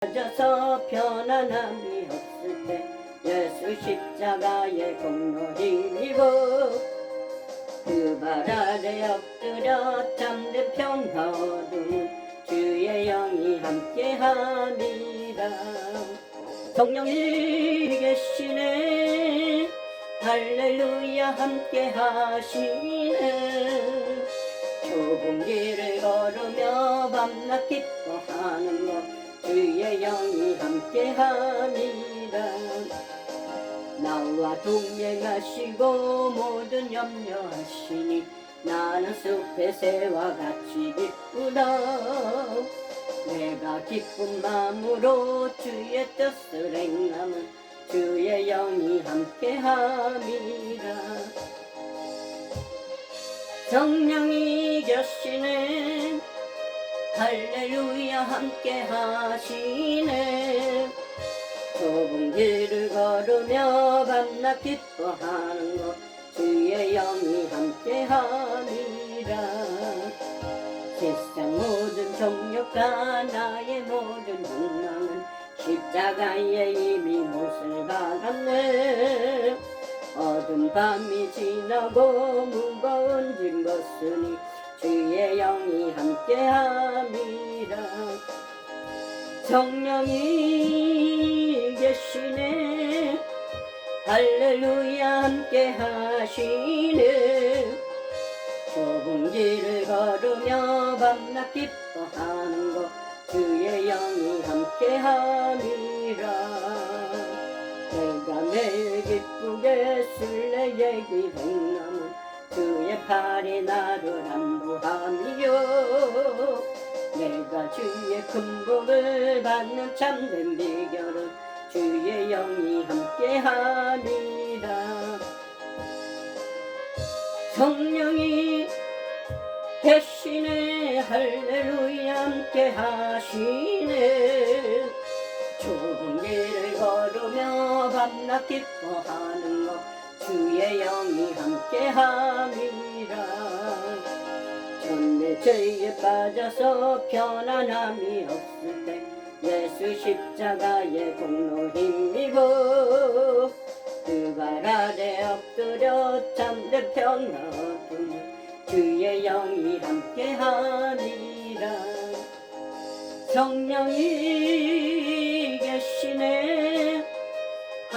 빠져서 편안함이 없을 때 예수 십자가의 공로 힘입어 그발 아래 엎드려 잠든 평화 어둠 주의 영이 함께함이라. 성령이 계시네. 할렐루야 함께하시네. 좁은 길을 걸으며 밤낮 기뻐하는 것 주의 영이 함께함이라. 나와 동행하시고 모든 염려하시니 나는 숲의 새와 같이 기쁘다 내가 기쁜 마음으로 주의 뜻을 행하면 주의 영이 함께함이라. 성령이 계시네 할렐루야 함께 하시네. 좁은 길을 걸으며 밤낮 기뻐하는 것 주의 영이 함께 함이라. 세상 모든 정욕과 나의 모든 욕망은 십자가에 이미 못을 박았네. 어둠 밤이 지나고 무거운 짐 벗으니 주의 영이 함께함이라. 성령이 계시네. 할렐루야 함께하시네. 좁은 길을 걸으며 밤낮 기뻐하는 것 주의 영이 함께함이라. 내가 매일 기쁘게 술래의 기백나무 주의 팔이 나를 안보함이요 내가 주의 큰 복을 받는 참된 비결은 주의 영이 함께함이라. 성령이 계시네 할렐루야 함께 하시네. 좁은 길을 걸으며 밤낮 기뻐하는 것 주의 영이 함께함이라. 전내 죄에 빠져서 편안함이 없을 때 예수 십자가의 공로 힘입어 그발 아래 엎드려 잠든 평화둠 주의 영이 함께하니라. 성령이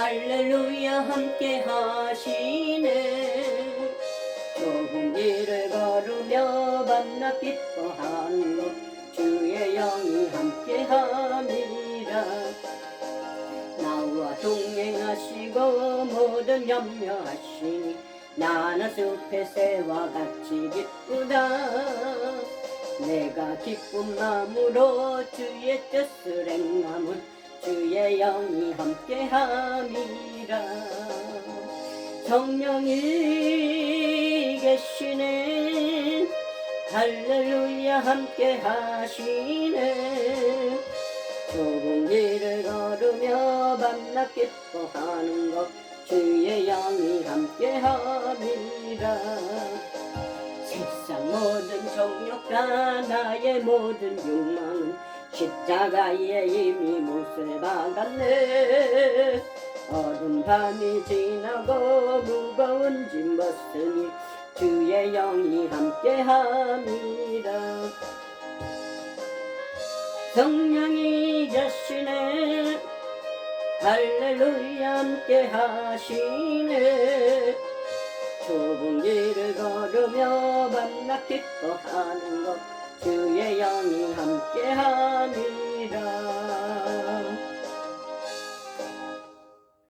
할렐루야 함께 하시네. 좁은 길을 걸으며 밤낮 기뻐하는 것 주의 영이 함께 함이라 나와 동행하시고 모든 염려하시니 나는 숲의 새와 같이 기쁘다. 내가 기쁜 마음으로 주의 뜻을 행함은 주의 영이 함께함이라. 성령이 계시네. 할렐루야 함께하시네. 좁은 길을 걸으며 밤낮 기뻐하는 것 주의 영이 함께함이라. 세상 모든 정욕과 나의 모든 욕망은 십자가에 이미 못을 박았네. 어둠 밤이 지나고 무거운 짐 벗으니 주의 영이 함께함이라. 성령이 계시네. 할렐루야 함께 하시네. 좁은 길을 걸으며 밤낮 기뻐하는 것 그의 영이 함께하니라